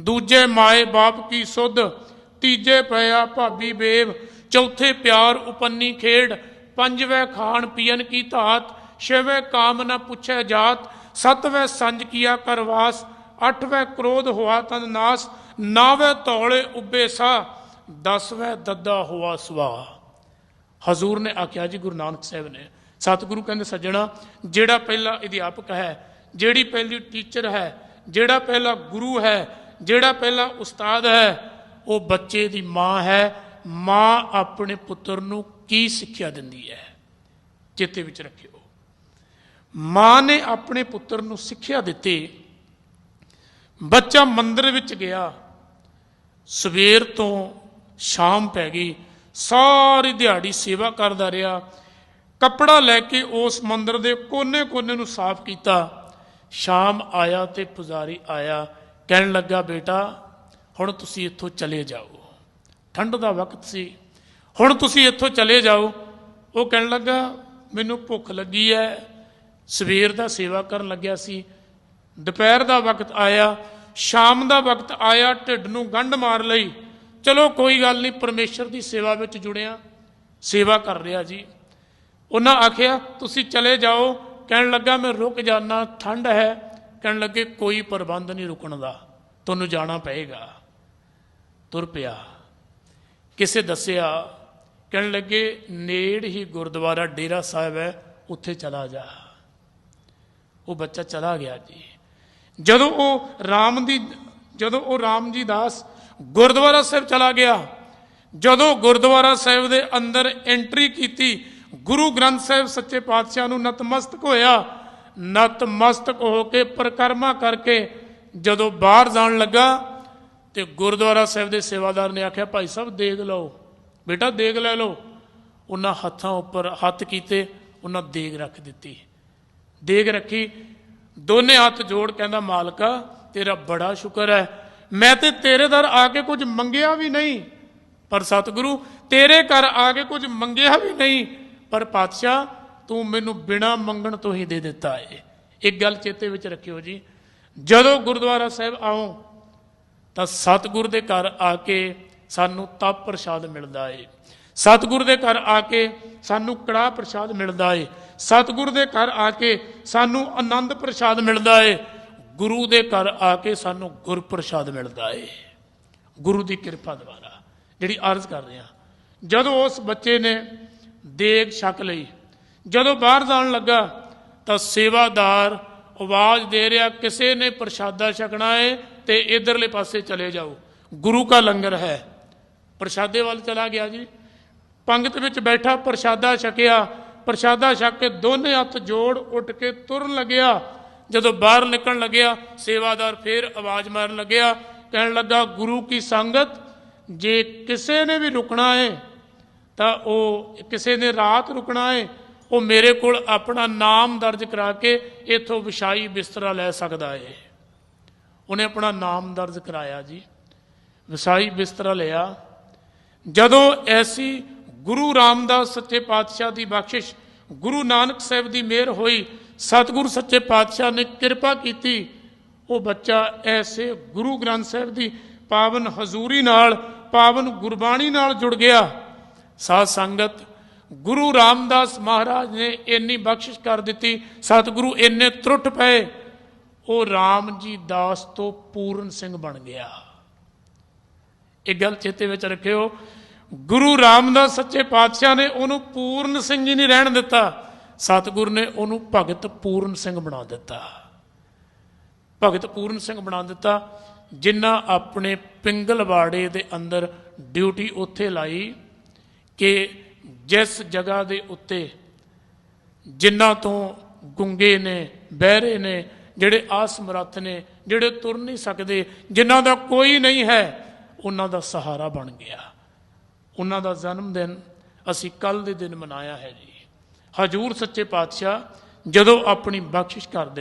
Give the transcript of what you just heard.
ਦੂਜੇ ਮਾਏ ਬਾਪ ਕੀ ਸੁਧ, ਤੀਜੇ ਪਿਆ ਭਾਬੀ ਬੇਵ, ਚੌਥੇ ਪਿਆਰ ਉਪੰਨੀ ਖੇਡ, ਪੰਜਵੇਂ ਖਾਣ ਪੀਣ ਕੀ ਧਾਤ, ਛੇਵੇਂ ਕਾਮ ਨਾ ਪੁੱਛੈ ਜਾਤ, ਸਤਵੇਂ ਸੰਜ ਕੀਆ ਕਰਵਾਸ ਅੱਠਵੇਂ ਕ੍ਰੋਧ ਹੋਆ ਤਨ ਨਾਸ, ਨਾਵੇਂ ਤੌਲੇ ਉੱਬੇ ਸਾ, ਦਸਵੇਂ ਦੱਦਾ ਹੋਆ ਸਵਾ ਹਜ਼ੂਰ ਨੇ ਆਖਿਆ ਜੀ ਗੁਰੂ ਨਾਨਕ ਸਾਹਿਬ ਨੇ, ਸਤਿਗੁਰੂ ਕਹਿੰਦੇ ਸੱਜਣਾ, ਜਿਹੜਾ ਪਹਿਲਾ ਅਧਿਆਪਕ ਹੈ, ਜਿਹੜੀ ਪਹਿਲੀ ਟੀਚਰ ਹੈ, ਜਿਹੜਾ ਪਹਿਲਾ ਗੁਰੂ ਹੈ ਜਿਹੜਾ ਪਹਿਲਾ ਉਸਤਾਦ ਹੈ, ਉਹ ਬੱਚੇ ਦੀ ਮਾਂ ਹੈ। ਮਾਂ ਆਪਣੇ ਪੁੱਤਰ ਨੂੰ ਕੀ ਸਿੱਖਿਆ ਦਿੰਦੀ ਹੈ? ਚੇਤੇ ਵਿੱਚ ਰੱਖਿਓ। ਮਾਂ ਨੇ ਆਪਣੇ ਪੁੱਤਰ ਨੂੰ ਸਿੱਖਿਆ ਦਿੱਤੀ। ਬੱਚਾ ਮੰਦਰ ਵਿੱਚ ਗਿਆ। ਸਵੇਰ ਤੋਂ ਸ਼ਾਮ ਪੈ ਗਈ। ਸਾਰੀ ਦਿਹਾੜੀ ਸੇਵਾ ਕਰਦਾ ਰਿਹਾ। ਕੱਪੜਾ ਲੈ ਕੇ ਉਸ ਮੰਦਰ ਦੇ ਕੋਨੇ-ਕੋਨੇ ਨੂੰ ਸਾਫ਼ ਕੀਤਾ। ਸ਼ਾਮ ਆਇਆ ਤੇ ਪੁਜਾਰੀ ਆਇਆ। ਕਹਿਣ ਲੱਗਾ, ਬੇਟਾ, ਹੁਣ ਤੁਸੀਂ ਇੱਥੋਂ ਚਲੇ ਜਾਓ। ਠੰਡ ਦਾ ਵਕਤ ਸੀ। ਹੁਣ ਤੁਸੀਂ ਇੱਥੋਂ ਚਲੇ ਜਾਓ। ਉਹ ਕਹਿਣ ਲੱਗਾ, ਮੈਨੂੰ ਭੁੱਖ ਲੱਗੀ ਹੈ ਸਵੇਰ ਦਾ ਸੇਵਾ ਕਰਨ ਲੱਗਿਆ ਸੀ। ਦੁਪਹਿਰ ਦਾ ਵਕਤ ਆਇਆ, ਸ਼ਾਮ ਦਾ ਵਕਤ ਆਇਆ, ਢਿੱਡ ਨੂੰ ਗੰਢ ਮਾਰ ਲਈ। ਚਲੋ, ਕੋਈ ਗੱਲ ਨਹੀਂ, ਪਰਮੇਸ਼ਰ ਦੀ ਸੇਵਾ ਵਿੱਚ ਜੁੜਿਆ, ਸੇਵਾ ਕਰ ਰਿਹਾ ਜੀ। ਉਹਨਾਂ ਆਖਿਆ, ਤੁਸੀਂ ਚਲੇ ਜਾਓ। ਕਹਿਣ ਲੱਗਾ, ਮੈਂ ਰੁਕ ਜਾਣਾ ਠੰਡ ਹੈ। ਕਹਿਣ ਲੱਗੇ, ਕੋਈ ਪ੍ਰਬੰਧ ਨਹੀਂ ਰੁਕਣ ਦਾ। ਤੁਹਾਨੂੰ ਜਾਣਾ ਪਏਗਾ। ਤੁਰ ਪਿਆ। ਕਿਸੇ ਦੱਸਿਆ, ਕਹਿਣ ਲੱਗੇ, ਨੇੜ ਹੀ ਗੁਰਦੁਆਰਾ ਡੇਰਾ ਸਾਹਿਬ ਹੈ, ਉੱਥੇ ਚਲਾ ਜਾ। ਉਹ ਬੱਚਾ ਚਲਾ ਗਿਆ ਜੀ। ਜਦੋਂ ਉਹ ਰਾਮ ਦੀ, ਜਦੋਂ ਉਹ ਰਾਮ ਜੀ ਦਾਸ ਗੁਰਦੁਆਰਾ ਸਾਹਿਬ ਚਲਾ ਗਿਆ, ਜਦੋਂ ਗੁਰਦੁਆਰਾ ਸਾਹਿਬ ਦੇ ਅੰਦਰ ਐਂਟਰੀ ਕੀਤੀ, ਗੁਰੂ ਗ੍ਰੰਥ ਸਾਹਿਬ ਸੱਚੇ ਪਾਤਸ਼ਾਹ ਨੂੰ ਨਤਮਸਤਕ ਹੋਇਆ, ਨਤਮਸਤਕ ਹੋ ਕੇ ਪ੍ਰਕਰਮਾ ਕਰਕੇ ਜਦੋਂ ਬਾਹਰ ਜਾਣ ਲੱਗਾ ਤੇ ਗੁਰਦੁਆਰਾ ਸਾਹਿਬ ਦੇ ਸੇਵਾਦਾਰ ਨੇ ਆਖਿਆ, ਭਾਈ ਸਾਹਿਬ, ਦੇਖ ਲਓ। ਬੇਟਾ ਦੇਗ ਲੈ ਲਓ। ਉਹਨਾਂ ਹੱਥਾਂ ਉੱਪਰ ਹੱਥ ਕੀਤੇ, ਉਹਨਾਂ ਦੇਗ ਰੱਖ ਦਿੱਤੀ। ਦੇਗ ਰੱਖੀ। ਦੋਨੇ ਹੱਥ ਜੋੜ ਕਹਿੰਦਾ, ਮਾਲਕਾ, ਤੇਰਾ ਬੜਾ ਸ਼ੁਕਰ ਹੈ। ਮੈਂ ਤੇ ਤੇਰੇ ਦਰ ਆ ਕੇ ਕੁਝ ਮੰਗਿਆ ਵੀ ਨਹੀਂ। ਪਰ ਸਤਿਗੁਰੂ, ਤੇਰੇ ਘਰ ਆ ਕੇ ਕੁਝ ਮੰਗਿਆ ਵੀ ਨਹੀਂ। ਪਰ ਪਾਤਸ਼ਾਹ, ਤੂੰ ਮੈਨੂੰ ਬਿਨਾ ਮੰਗਣ ਤੋਂ ਹੀ ਦੇ ਦਿੱਤਾ ਏ। ਇੱਕ ਗੱਲ ਚੇਤੇ ਵਿੱਚ ਰੱਖਿਓ ਜੀ। ਜਦੋਂ ਗੁਰਦੁਆਰਾ ਸਾਹਿਬ ਆਓ ਤਾਂ ਸਤਿਗੁਰ ਦੇ ਘਰ ਆ ਕੇ ਸਾਨੂੰ ਤਪ ਪ੍ਰਸ਼ਾਦ ਮਿਲਦਾ ਏ। ਸਤਿਗੁਰ ਦੇ ਘਰ ਆ ਕੇ ਸਾਨੂੰ ਕੜਾਹ ਪ੍ਰਸ਼ਾਦ ਮਿਲਦਾ ਏ। ਸਤਿਗੁਰ ਦੇ ਘਰ ਆ ਕੇ ਸਾਨੂੰ ਆਨੰਦ ਪ੍ਰਸ਼ਾਦ ਮਿਲਦਾ ਏ। ਗੁਰੂ ਦੇ ਘਰ ਆ ਕੇ ਸਾਨੂੰ ਗੁਰ ਪ੍ਰਸ਼ਾਦ ਮਿਲਦਾ ਏ। ਗੁਰੂ ਦੀ ਕਿਰਪਾ ਦੁਆਰਾ, ਜਿਹੜੀ ਅਰਜ਼ ਕਰ ਰਹੇ। ਹਾਂ ਜਦੋਂ ਉਸ ਬੱਚੇ ਨੇ ਦੇਗ ਛਕ ਲਈ, ਜਦੋਂ ਬਾਹਰ ਜਾਣ ਲੱਗਾ, ਤਾਂ ਸੇਵਾਦਾਰ ਆਵਾਜ਼ ਦੇ ਰਿਹਾ, ਕਿਸੇ ਨੇ ਪ੍ਰਸ਼ਾਦਾ ਛਕਣਾ ਹੈ ਤੇ ਇਧਰਲੇ ਪਾਸੇ ਚਲੇ ਜਾਓ। ਗੁਰੂ ਦਾ ਲੰਗਰ ਹੈ। ਪ੍ਰਸ਼ਾਦੇ ਵੱਲ ਚਲਾ ਗਿਆ ਜੀ। ਪੰਗਤ ਵਿੱਚ ਬੈਠਾ, ਪ੍ਰਸ਼ਾਦਾ ਛਕਿਆ। ਪ੍ਰਸ਼ਾਦਾ ਛਕ ਕੇ ਦੋਨੇ ਹੱਥ ਜੋੜ ਉੱਠ ਕੇ ਤੁਰਨ ਲੱਗਿਆ। ਜਦੋਂ ਬਾਹਰ ਨਿਕਲਣ ਲੱਗਿਆ, ਸੇਵਾਦਾਰ ਫੇਰ ਆਵਾਜ਼ ਮਾਰਨ ਲੱਗਿਆ। ਕਹਿਣ ਲੱਗਾ, ਗੁਰੂ ਕੀ ਸੰਗਤ, ਜੇ ਕਿਸੇ ਨੇ ਵੀ ਰੁਕਣਾ ਹੈ ਤਾਂ ਉਹ ਕਿਸੇ ਨੇ ਰਾਤ ਰੁਕਣਾ ਹੈ ਉਹ ਮੇਰੇ ਕੋਲ ਆਪਣਾ ਨਾਮ ਦਰਜ ਕਰਾ ਕੇ ਇਥੋਂ ਵਿਸ਼ਾਈ ਬਿਸਤਰਾ ਲੈ ਸਕਦਾ ਹੈ ਉਹਨੇ ਆਪਣਾ ਨਾਮ ਦਰਜ ਕਰਾਇਆ ਜੀ। ਵਿਸਾਈ ਬਿਸਤਰਾ ਲਿਆ। ਜਦੋਂ ਐਸੀ ਗੁਰੂ ਰਾਮਦਾਸ ਸੱਚੇ ਪਾਤਸ਼ਾਹ ਦੀ ਬਖਸ਼ਿਸ਼, ਗੁਰੂ ਨਾਨਕ ਸਾਹਿਬ ਦੀ ਮਿਹਰ ਹੋਈ, ਸਤਿਗੁਰ ਸੱਚੇ ਪਾਤਸ਼ਾਹ ਨੇ ਕਿਰਪਾ ਕੀਤੀ, ਉਹ ਬੱਚਾ ਐਸੇ ਗੁਰੂ ਗ੍ਰੰਥ ਸਾਹਿਬ ਦੀ ਪਾਵਨ ਹਜ਼ੂਰੀ ਨਾਲ, ਪਾਵਨ ਗੁਰਬਾਣੀ ਨਾਲ ਜੁੜ ਗਿਆ। ਸਾਧ ਸੰਗਤ ਗੁਰੂ ਰਾਮਦਾਸ ਮਹਾਰਾਜ ਨੇ ਇੰਨੀ ਬਖਸ਼ਿਸ਼ ਕਰ ਦਿੱਤੀ, ਸਤਿਗੁਰੂ ਇੰਨੇ ਤਰੁੱਟ ਪਏ, ਉਹ ਰਾਮ ਜੀ ਦਾਸ ਤੋਂ ਪੂਰਨ ਸਿੰਘ ਬਣ ਗਿਆ। ਇਹ ਗੱਲ ਚੇਤੇ ਵਿੱਚ ਰੱਖਿਓ, ਗੁਰੂ ਰਾਮਦਾਸ ਸੱਚੇ ਪਾਤਸ਼ਾਹ ਨੇ ਉਹਨੂੰ ਪੂਰਨ ਸਿੰਘ ਹੀ ਨਹੀਂ ਰਹਿਣ ਦਿੱਤਾ, ਸਤਿਗੁਰ ਨੇ ਉਹਨੂੰ ਭਗਤ ਪੂਰਨ ਸਿੰਘ ਬਣਾ ਦਿੱਤਾ। ਭਗਤ ਪੂਰਨ ਸਿੰਘ ਬਣਾ ਦਿੱਤਾ ਜਿਨ੍ਹਾਂ ਆਪਣੇ ਪਿੰਗਲਵਾੜੇ ਦੇ ਅੰਦਰ ਡਿਊਟੀ ਉੱਥੇ ਲਾਈ ਕਿ ਜਿਸ ਜਗ੍ਹਾ ਦੇ ਉੱਤੇ ਜਿਨ੍ਹਾਂ ਤੋਂ ਗੁੰਗੇ ਨੇ, ਬਹਿਰੇ ਨੇ, ਜਿਹੜੇ ਆਸਮਰੱਥ ਨੇ, ਜਿਹੜੇ ਤੁਰ ਨਹੀਂ ਸਕਦੇ, ਜਿਨ੍ਹਾਂ ਦਾ ਕੋਈ ਨਹੀਂ ਹੈ, ਉਹਨਾਂ ਦਾ ਸਹਾਰਾ ਬਣ ਗਿਆ। ਉਹਨਾਂ ਦਾ ਜਨਮ ਦਿਨ ਅਸੀਂ ਕੱਲ ਦੇ ਦਿਨ ਮਨਾਇਆ ਹੈ ਜੀ। ਹਜੂਰ ਸੱਚੇ ਪਾਤਸ਼ਾਹ ਜਦੋਂ ਆਪਣੀ ਬਖਸ਼ਿਸ਼ ਕਰਦੇ